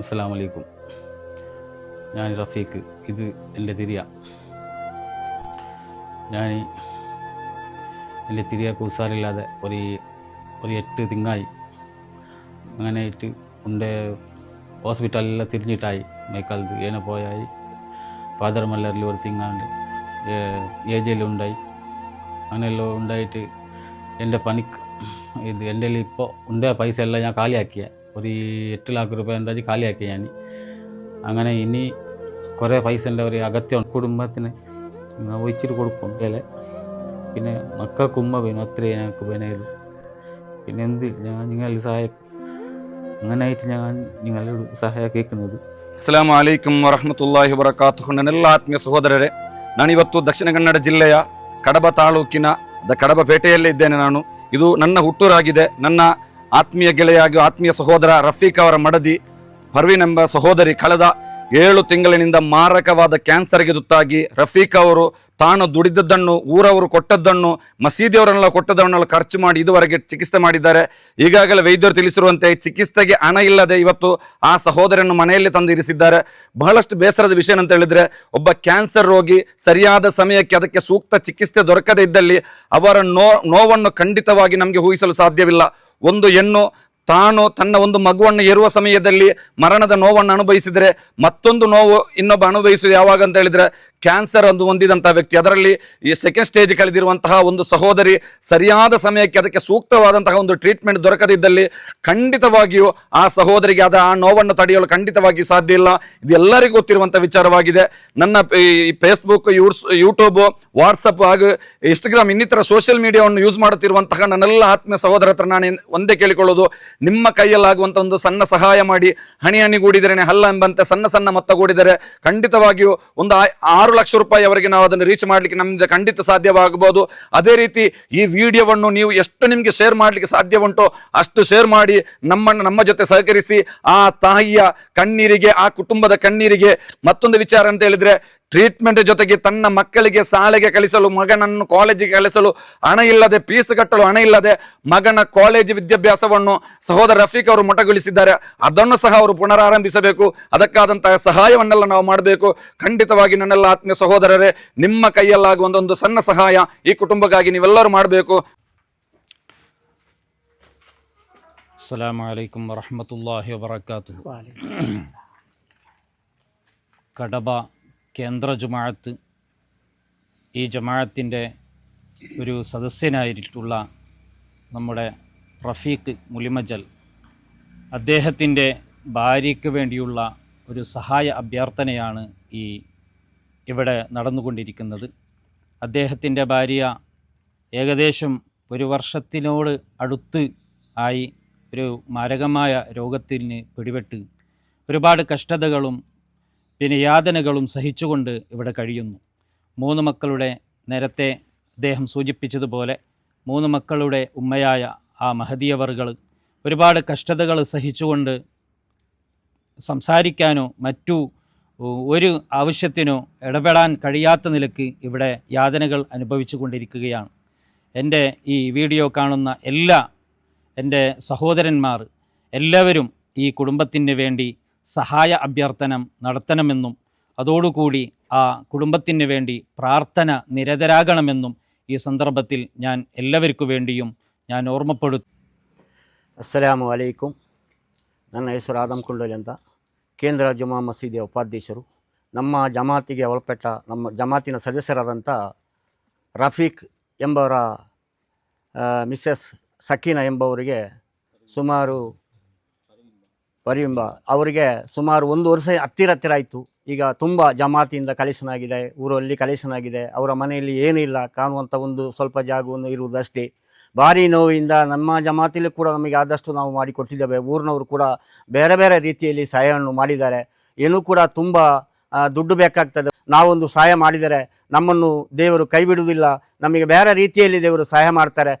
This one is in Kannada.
അസ്സാം വലൈക്കും ഞാൻ റഫീഖ് ഇത് എന്റെ തിരിയ. ഞാൻ എന്റെ തിരിയ കൂസാറില്ലാതെ ഒരു ഒരു എട്ട് തിങ്ങായി അങ്ങനെ ആയിട്ട് ഉണ്ട് ഹോസ്പിറ്റലെല്ലാം തിരിഞ്ഞിട്ടായി. മേക്കാലത്ത് ഏനെ പോയായി. ഫാദർ മല്ലറിൽ ഒരു തിങ്ങാണ്ട് ഏജെല്ലാം ഉണ്ടായി. അങ്ങനെയെല്ലാം ഉണ്ടായിട്ട് എന്റെ പണിക്ക് ഇത് എന്റെ ഇപ്പോൾ ഉണ്ട പൈസ എല്ലാം ഞാൻ കാലിയാക്കിയ. ഒരു എട്ട് ലാഖ് രൂപ എന്താ കാലിയാക്കി ഞാൻ അങ്ങനെ ഇനി കുറേ പൈസൻ്റെ ഒരു അഗത്യം കുടുംബത്തിന് ഞാൻ ഒഴിച്ചിട്ട് കൊടുക്കും അല്ലേ പിന്നെ മക്കൾക്ക് ഉമ്മ വേണം അത്രേ ഞങ്ങൾക്ക് വേനയത് പിന്നെ എന്ത് ഞാൻ നിങ്ങളിൽ സഹായ അങ്ങനെയായിട്ട് ഞാൻ നിങ്ങളോട് സഹായ കേൾക്കുന്നത് ಅಸ್ಸಲಾಂ ಅಲೈಕುಂ ವರಹಮತುಲ್ಲಾಹಿ ವಬರಕಾತು ನನ್ನೆಲ್ಲ ಆತ್ಮೀಯ ಸಹೋದರರೇ ನಾನಿವತ್ತು ದಕ್ಷಿಣ ಕನ್ನಡ ಜಿಲ್ಲೆಯ ಕಡಬ ತಾಲೂಕಿನ ದ ಕಡಬ ಪೇಟೆಯಲ್ಲೇ ಇದ್ದೇನೆ ನಾನು ಇದು ನನ್ನ ಹುಟ್ಟೂರಾಗಿದೆ ನನ್ನ ಆತ್ಮೀಯ ಗೆಳೆಯ ಆತ್ಮೀಯ ಸಹೋದರ ರಫೀಕ್ ಅವರ ಮಡದಿ ಪರ್ವಿನ್ ಎಂಬ ಸಹೋದರಿ ಕಳೆದ ಏಳು ತಿಂಗಳಿನಿಂದ ಮಾರಕವಾದ ಕ್ಯಾನ್ಸರ್ಗೆ ತುತ್ತಾಗಿ ರಫೀಕ್ ಅವರು ತಾನು ದುಡಿದದ್ದನ್ನು, ಊರವರು ಕೊಟ್ಟದ್ದನ್ನು, ಮಸೀದಿಯವರನ್ನೆಲ್ಲ ಕೊಟ್ಟದನ್ನೆಲ್ಲ ಖರ್ಚು ಮಾಡಿ ಇದುವರೆಗೆ ಚಿಕಿತ್ಸೆ ಮಾಡಿದ್ದಾರೆ. ಈಗಾಗಲೇ ವೈದ್ಯರು ತಿಳಿಸಿರುವಂತೆ ಚಿಕಿತ್ಸೆಗೆ ಹಣ ಇಲ್ಲದೆ ಇವತ್ತು ಆ ಸಹೋದರನ್ನು ಮನೆಯಲ್ಲಿ ತಂದು ಇರಿಸಿದ್ದಾರೆ. ಬಹಳಷ್ಟು ಬೇಸರದ ವಿಷಯ ಅಂತ ಹೇಳಿದರೆ, ಒಬ್ಬ ಕ್ಯಾನ್ಸರ್ ರೋಗಿ ಸರಿಯಾದ ಸಮಯಕ್ಕೆ ಅದಕ್ಕೆ ಸೂಕ್ತ ಚಿಕಿತ್ಸೆ ದೊರಕದೇ ಇದ್ದಲ್ಲಿ ಅವರ ನೋವನ್ನು ಖಂಡಿತವಾಗಿ ನಮಗೆ ಊಹಿಸಲು ಸಾಧ್ಯವಿಲ್ಲ. ಒಂದು ಹೆಣ್ಣು ತಾನು ತನ್ನ ಒಂದು ಮಗುವನ್ನು ಏರುವ ಸಮಯದಲ್ಲಿ ಮರಣದ ನೋವನ್ನು ಅನುಭವಿಸಿದರೆ ಮತ್ತೊಂದು ನೋವು ಇನ್ನೊಬ್ಬ ಅನುಭವಿಸುವುದು ಯಾವಾಗ ಅಂತ ಹೇಳಿದರೆ ಕ್ಯಾನ್ಸರ್ ಒಂದು ಹೊಂದಿದಂತಹ ವ್ಯಕ್ತಿ. ಅದರಲ್ಲಿ ಈ ಸೆಕೆಂಡ್ ಸ್ಟೇಜ್ ಕಳೆದಿರುವಂತಹ ಒಂದು ಸಹೋದರಿ ಸರಿಯಾದ ಸಮಯಕ್ಕೆ ಅದಕ್ಕೆ ಸೂಕ್ತವಾದಂತಹ ಒಂದು ಟ್ರೀಟ್ಮೆಂಟ್ ದೊರಕದಿದ್ದಲ್ಲಿ ಖಂಡಿತವಾಗಿಯೂ ಆ ಸಹೋದರಿಗೆ ಅದ ಆ ನೋವನ್ನು ತಡೆಯಲು ಖಂಡಿತವಾಗಿ ಸಾಧ್ಯ ಇಲ್ಲ. ಇದೆಲ್ಲರಿಗೂ ಗೊತ್ತಿರುವಂತಹ ವಿಚಾರವಾಗಿದೆ. ನನ್ನ ಈ ಫೇಸ್ಬುಕ್ ಯೂಟ್ಸ್ ಯೂಟ್ಯೂಬ್ ವಾಟ್ಸಪ್ ಹಾಗೂ ಇನ್ಸ್ಟಾಗ್ರಾಮ್ ಇನ್ನಿತರ ಸೋಷಿಯಲ್ ಮೀಡಿಯಾವನ್ನು ಯೂಸ್ ಮಾಡುತ್ತಿರುವಂತಹ ನನ್ನೆಲ್ಲ ಆತ್ಮೀಯ ಸಹೋದರ ಹತ್ರ ನಾನು ಒಂದೇ ಕೇಳಿಕೊಳ್ಳೋದು. ನಿಮ್ಮ ಕೈಯಲ್ಲಾಗುವಂಥ ಒಂದು ಸಣ್ಣ ಸಹಾಯ ಮಾಡಿ ಹಣಿ ಹಣಿಗೂಡಿದರೆ ಹಲ್ಲ ಎಂಬಂತೆ ಸಣ್ಣ ಸಣ್ಣ ಮೊತ್ತ ಕೂಡಿದರೆ ಖಂಡಿತವಾಗಿಯೂ ಒಂದು ಆರು ಲಕ್ಷ ರೂಪಾಯಿ ಅವರಿಗೆ ನಾವು ಅದನ್ನು ರೀಚ್ ಮಾಡಲಿಕ್ಕೆ ನಮ್ಮಿಂದ ಖಂಡಿತ ಸಾಧ್ಯವಾಗಬಹುದು. ಅದೇ ರೀತಿ ಈ ವಿಡಿಯೋವನ್ನು ನೀವು ಎಷ್ಟು ನಿಮಗೆ ಶೇರ್ ಮಾಡಲಿಕ್ಕೆ ಸಾಧ್ಯ ಉಂಟೋ ಅಷ್ಟು ಶೇರ್ ಮಾಡಿ ನಮ್ಮನ್ನು ನಮ್ಮ ಜೊತೆ ಸಹಕರಿಸಿ ಆ ತಾಯಿಯ ಕಣ್ಣೀರಿಗೆ, ಆ ಕುಟುಂಬದ ಕಣ್ಣೀರಿಗೆ ಮತ್ತೊಂದು ವಿಚಾರ ಅಂತ ಹೇಳಿದ್ರೆ ಟ್ರೀಟ್ಮೆಂಟ್ ಜೊತೆಗೆ ತನ್ನ ಮಕ್ಕಳಿಗೆ ಶಾಲೆಗೆ ಕಳಿಸಲು ಮಗನನ್ನು ಕಾಲೇಜಿಗೆ ಕಳಿಸಲು ಹಣ ಇಲ್ಲದೆ ಫೀಸ್ ಕಟ್ಟಲು ಹಣ ಇಲ್ಲದೆ ಮಗನ ಕಾಲೇಜು ವಿದ್ಯಾಭ್ಯಾಸವನ್ನು ಸಹೋದರ ರಫೀಕ್ ಅವರು ಮೊಟಗೊಳಿಸಿದ್ದಾರೆ ಅದನ್ನು ಸಹ ಅವರು ಪುನರಾರಂಭಿಸಬೇಕು. ಅದಕ್ಕಾದಂತಹ ಸಹಾಯವನ್ನೆಲ್ಲ ನಾವು ಮಾಡಬೇಕು. ಖಂಡಿತವಾಗಿ ನನ್ನೆಲ್ಲ ಆತ್ಮೀಯ ಸಹೋದರರೇ ನಿಮ್ಮ ಕೈಯಲ್ಲಾಗುವ ಒಂದೊಂದು ಸಣ್ಣ ಸಹಾಯ ಈ ಕುಟುಂಬಕ್ಕಾಗಿ ನೀವೆಲ್ಲರೂ ಮಾಡಬೇಕು. ವರಹಮತುಲ್ಲಾಹಿ ಕಡಬ കേന്ദ്ര ജുമാഅത്ത് ഈ ജമാഅത്തിന്റെ ഒരു സദസ്യനായിട്ടുള്ള നമ്മുടെ റഫീഖ് മുലിമജൽ അദ്ദേഹത്തിന്റെ ഭാര്യയ്ക്ക് വേണ്ടിയുള്ള ഒരു സഹായ അഭ്യർത്ഥനയാണ് ഈ ഇവിടെ നടന്നുകൊണ്ടിരിക്കുന്നത്. അദ്ദേഹത്തിന്റെ ഭാര്യ ഏകദേശം ഒരു വർഷത്തിനോട് അടുത്ത് ആയി ഒരു മാരകമായ രോഗത്തിന് പിടിപെട്ട് ഒരുപാട് കഷ്ടതകളും പിന്നെ യാതനകളും സഹിച്ചുകൊണ്ട് ഇവിടെ കഴിയുന്നു. മൂന്ന് മക്കളുടെ നേരത്തെ അദ്ദേഹം സൂചിപ്പിച്ചതുപോലെ മൂന്ന് മക്കളുടെ ഉമ്മയായ ആ മഹതിയവറുകൾ ഒരുപാട് കഷ്ടതകൾ സഹിച്ചുകൊണ്ട് സംസാരിക്കാനോ മറ്റു ഒരു ആവശ്യത്തിനോ ഇടപെടാൻ കഴിയാത്ത നിലയ്ക്ക് ഇവിടെ യാതനകൾ അനുഭവിച്ചു കൊണ്ടിരിക്കുകയാണ്. എന്റെ ഈ വീഡിയോ കാണുന്ന എല്ലാ എന്റെ സഹോദരന്മാർ എല്ലാവരും ഈ കുടുംബത്തിന് വേണ്ടി സഹായ അഭ്യർത്ഥനം നടത്തണമെന്നും അതോടുകൂടി ആ കുടുംബത്തിന് വേണ്ടി പ്രാർത്ഥന നിരതരാകണമെന്നും ഈ സന്ദർഭത്തിൽ ഞാൻ എല്ലാവർക്കു വേണ്ടിയും ഞാൻ ഓർമ്മപ്പെടുത്തുന്നു ಅಸ್ಸಲಾಮು ಅಲೈಕುಂ ನನ್ನ ಹೆಸರು ಆದಮ್ ಕುಂಡೋಲಿ ಅಂತ ಕೇಂದ್ರ ಜಮಾ ಮಸೀದಿಯ ಉಪಾಧ್ಯಕ್ಷರು ನಮ್ಮ ಜಮಾತಿಗೆ ಒಳಪಟ್ಟ ನಮ್ಮ ಜಮಾತಿನ ಸದಸ್ಯರಾದಂಥ ರಫೀಕ್ ಎಂಬವರ ಆ, ಮಿಸ್ಸಸ್ ಸಕೀನಾ ಎಂಬವರಿಗೆ ಸುಮಾರು ವರಿಯಂಬ ಅವರಿಗೆ ಸುಮಾರು ಒಂದು ವರ್ಷ ಹತ್ತಿರ ಹತ್ತಿರ ಆಯಿತು. ಈಗ ತುಂಬ ಜಮಾತಿಯಿಂದ ಕಲೆಕ್ಷನ್ ಊರಲ್ಲಿ ಕಲೆಕ್ಷನ್ ಅವರ ಮನೆಯಲ್ಲಿ ಏನೂ ಇಲ್ಲ ಕಾಣುವಂಥ ಒಂದು ಸ್ವಲ್ಪ ಜಾಗವನ್ನು ಇರುವುದಷ್ಟೇ. ಭಾರಿ ನೋವಿಂದ ನಮ್ಮ ಜಮಾತಿಲಿ ಕೂಡ ನಮಗೆ ಆದಷ್ಟು ನಾವು ಮಾಡಿಕೊಟ್ಟಿದ್ದೇವೆ. ಊರಿನವರು ಕೂಡ ಬೇರೆ ಬೇರೆ ರೀತಿಯಲ್ಲಿ ಸಹಾಯವನ್ನು ಮಾಡಿದ್ದಾರೆ. ಏನೂ ಕೂಡ ತುಂಬ ದುಡ್ಡು ಬೇಕಾಗ್ತದೆ. ನಾವೊಂದು ಸಹಾಯ ಮಾಡಿದರೆ ನಮ್ಮನ್ನು ದೇವರು ಕೈ ಬಿಡುವುದಿಲ್ಲ. ನಮಗೆ ಬೇರೆ ರೀತಿಯಲ್ಲಿ ದೇವರು ಸಹಾಯ ಮಾಡ್ತಾರೆ.